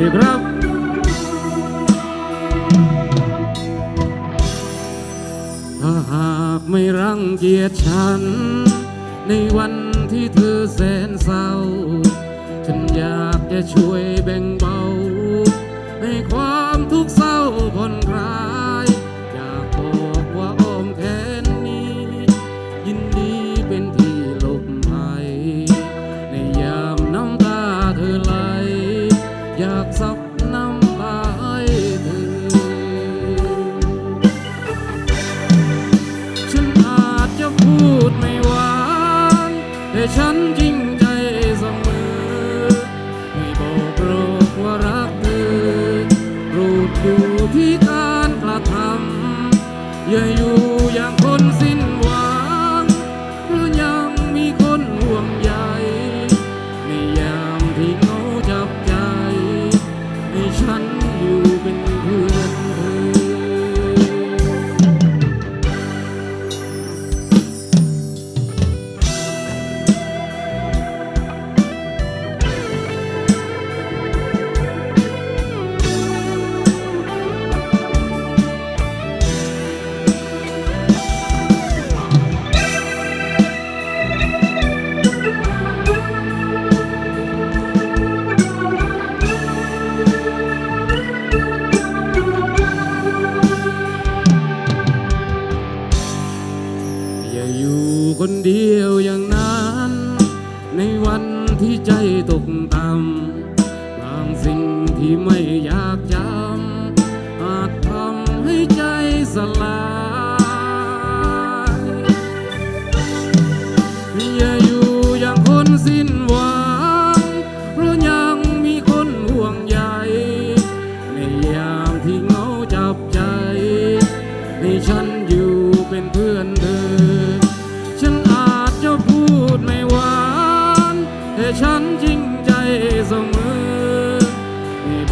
ดีครับ ถ้าหากไม่รังเกียจฉัน ในวันที่เธอแสนเศร้า ฉันอยากจะช่วยแบ่งเบา ในความทุกข์เศร้าผ่อนคลาย อยากซับน้ำตาให้เธอ ฉันอาจจะพูดไม่หวาน แต่ฉันจริงใจเสมอ ไม่บอกหรอกว่ารักเธอโปรดดูที่การกระทำอย่าอยู่ อย่าอยู่คนเดียวอย่างนั้น ในวันที่ใจตกต่ำบางสิ่งที่ไม่อยากจำอาจทำให้ใจสลาย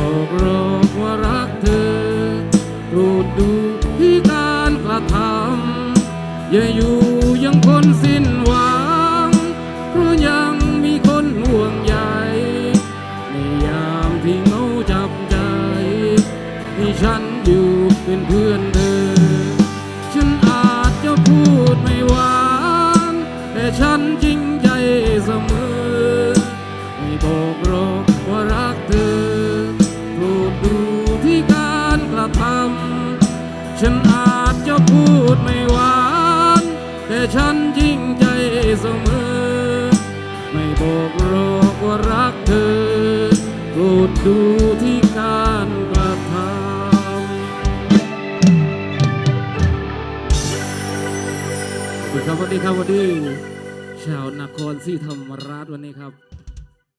บอกหรอกว่ารักเธอโปรดดูที่การกระทำอย่าอยู่ยังคนสิ้นหวัง เพราะยังมีคนห่วงใยในยามที่เงาจับใจให้ฉันอยู่เป็นเพื่อนเธอ ฉันอาจจะพูดไม่หวาน แต่ฉันจริง ฉันอาจจะพูดไม่หวาน แต่ฉันจริงใจเสมอ ไม่บอกหรอกว่ารักเธอโปรดดูที่การกระทำขอบคุณครับสวัสดีครับสวัสดี ชาวนครศรีธรรมราชวันนี้ครับ